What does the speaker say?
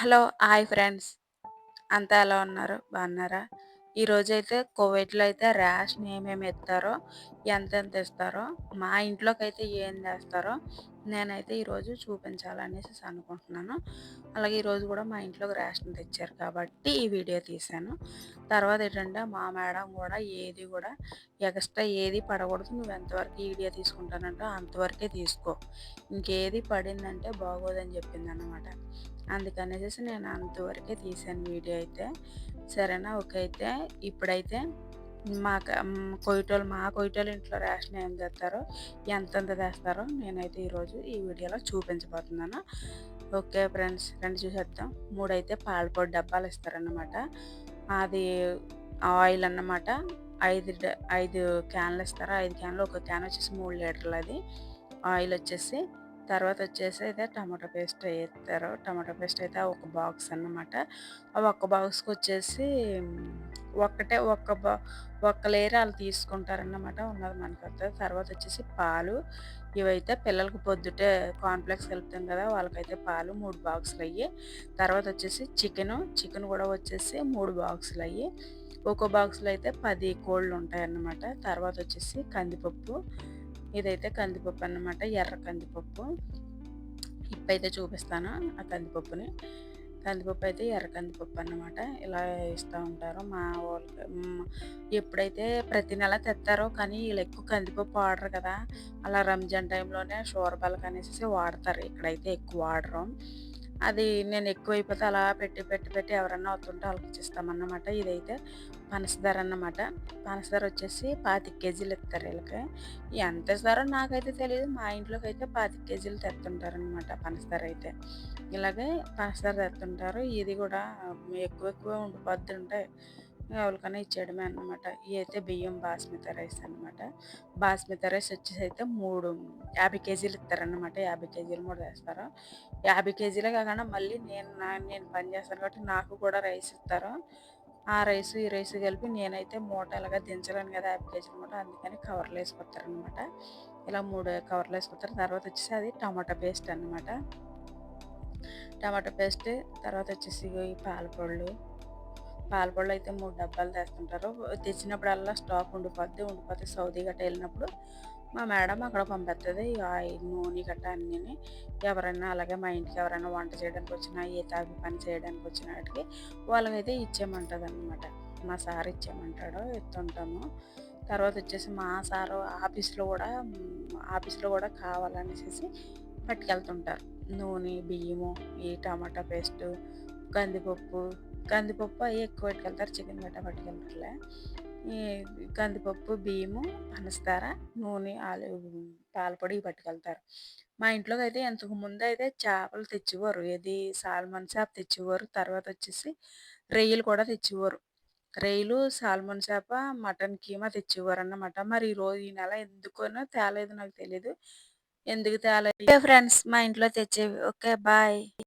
Hello hi friends. అంతా ఎలా ఉన్నారు? బాగున్నారా? ఈరోజైతే కోవిడ్లో అయితే ర్యాష్ని ఏమేమి ఇస్తారో ఎంతెంత ఇస్తారో మా ఇంట్లోకి అయితే ఏం చేస్తారో నేనైతే ఈరోజు చూపించాలనేసి అనుకుంటున్నాను. అలాగే ఈరోజు కూడా మా ఇంట్లోకి రేషన్ తెచ్చారు కాబట్టి ఈ వీడియో తీశాను. తర్వాత ఏంటంటే మా మేడం కూడా ఏది కూడా ఎక్స్ట్రా ఏది పడకూడదు నువ్వు ఎంతవరకు వీడియో తీసుకుంటానంటే అంతవరకే తీసుకో. ఇంకేది పడిందంటే బాగోదని చెప్పింది అనమాట అందుకనేసి నేను అంతవరకే తీసాను వీడియో అయితే. సరేనా? ఓకే అయితే. ఇప్పుడైతే మా కొయ్యటోళ్ళు మా కొయ్యటోళ్ళు ఇంట్లో రేషన్ ఏం చేస్తారో ఎంతెంత చేస్తారో నేనైతే ఈరోజు ఈ వీడియోలో చూపించబోతున్నాను. ఓకే ఫ్రెండ్స్ రెండు చూసేద్దాం. మూడైతే పాలపొడి డబ్బాలు ఇస్తారన్నమాట. అది ఆయిల్ అన్నమాట. ఐదు ఐదు క్యాన్లు ఇస్తారు. ఐదు క్యాన్లు ఒక క్యాన్ వచ్చేసి మూడు లీటర్లు అది. ఆయిల్ వచ్చేసి తర్వాత వచ్చేసి అయితే టమాటో పేస్ట్ వేస్తారు టమాటో పేస్ట్ అయితే ఒక బాక్స్ అన్నమాట. ఆ ఒక్క బాక్స్కి వచ్చేసి ఒక్కటే ఒక్క బా ఒక్క లేయర్ వాళ్ళు తీసుకుంటారన్నమాట ఉన్నది మనకు వస్తుంది తర్వాత వచ్చేసి పాలు. ఇవైతే పిల్లలకి పొద్దుటే కాన్ఫ్లెక్స్ కలుపుతాం కదా వాళ్ళకైతే పాలు మూడు బాక్సులు అయ్యి తర్వాత వచ్చేసి చికెను. చికెన్ కూడా వచ్చేసి మూడు బాక్సులు అయ్యి ఒక్కో బాక్స్లో అయితే పది కోళ్ళు ఉంటాయి అన్నమాట తర్వాత వచ్చేసి కందిపప్పు. ఇదైతే కందిపప్పు అన్నమాట ఎర్ర కందిపప్పు. ఇప్పుడైతే చూపిస్తాను ఆ కందిపప్పుని. కందిపప్పు అయితే ఎర్ర కందిపప్పు అన్నమాట. ఇలా ఇస్తూ ఉంటారు మా వాళ్ళకి ఎప్పుడైతే ప్రతి నెల తెస్తారో కానీ వీళ్ళు ఎక్కువ కందిపప్పు వాడరు కదా. అలా రంజాన్ టైంలోనే షోర్ అనేసి వాడతారు. ఇక్కడైతే ఎక్కువ వాడరు. అది నేను ఎక్కువైపోతే అలా పెట్టి పెట్టి పెట్టి ఎవరన్నా అవుతుంటే వాళ్ళకి ఇచ్చిస్తామన్నమాట ఇదైతే పనసదార అన్నమాట. పనసదార వచ్చేసి పాతిక కేజీలు ఇస్తారు వీళ్ళకి. ఎంత ఇస్తారో నాకైతే తెలియదు మా ఇంట్లోకి అయితే పాతిక కేజీలు తెస్తుంటారనమాట పనసదార అయితే. ఇలాగే పనసదార తెస్తుంటారు. ఇది కూడా ఎక్కువ ఎక్కువ ఉండిపోతుంటాయి ఉంటాయి ఎవరికైనా ఇచ్చేయడమే అనమాట ఇవి అయితే బియ్యం బాస్మతి రైస్ అనమాట బాస్మతి రైస్ వచ్చేసి అయితే మూడు యాభై కేజీలు ఇస్తారనమాట యాభై కేజీలు కూడా వేస్తారు యాభై కేజీలే కాకుండా మళ్ళీ నేను నేను పని చేస్తాను కాబట్టి నాకు కూడా రైస్ ఇస్తారు. ఆ రైస్ ఈ రైస్ కలిపి నేనైతే మూటలుగా దించలేను కదా యాభై కేజీల మూట. అందుకని కవర్లు వేసుకొస్తారనమాట ఇలా మూడు కవర్లు వేసుకొస్తారు. తర్వాత వచ్చేసి అది టమాటా పేస్ట్ అనమాట టమాటా పేస్ట్ తర్వాత వచ్చేసి ఈ పాలపళ్ళు పాలపళ్ళు అయితే మూడు డబ్బాలు తెస్తుంటారు. తెచ్చినప్పుడల్లా స్టాక్ ఉండిపోద్ది ఉండిపోతే సౌదీ గట్ట వెళ్ళినప్పుడు మా మేడం అక్కడ పంపిస్తుంది ఆయిల్ నూనె గట్ట అన్నీ ఎవరైనా అలాగే మా ఇంటికి ఎవరైనా వంట చేయడానికి వచ్చినా ఏ తాగి పని చేయడానికి వచ్చిన వాటికి వాళ్ళకైతే ఇచ్చేయమంటుంది అనమాట మా సార్ ఇచ్చేయమంటాడు ఎత్తుంటాము తర్వాత వచ్చేసి మా సారు ఆఫీస్లో కూడా ఆఫీస్లో కూడా కావాలనేసి పట్టుకెళ్తుంటారు. నూనె బియ్యము ఈ టమాటా పేస్టు కందిపప్పు కందిపప్పు అవి ఎక్కువ పట్టుకెళ్తారు చికెన్ గట్ట పట్టుకెళ్ళట్లే కందిపప్పు బియ్యము పనస్తార నూనె ఆలు పాలపొడి పట్టుకెళ్తారు. మా ఇంట్లోకి అయితే ఎంతకు ముందు అయితే చేపలు తెచ్చేవారు. ఏది సాల్మన్ చేప తెచ్చేవారు. తర్వాత వచ్చేసి రొయ్యలు కూడా తెచ్చేవారు. రొయ్యలు సాల్మన్ చేప మటన్ కీమా తెచ్చేవారు అన్నమాట మరి ఈ రోజు ఈ నెల ఎందుకనో తేలేదు నాకు తెలియదు ఎందుకు తేలేదు? ఫ్రెండ్స్ మా ఇంట్లో తెచ్చేవి. Okay bye.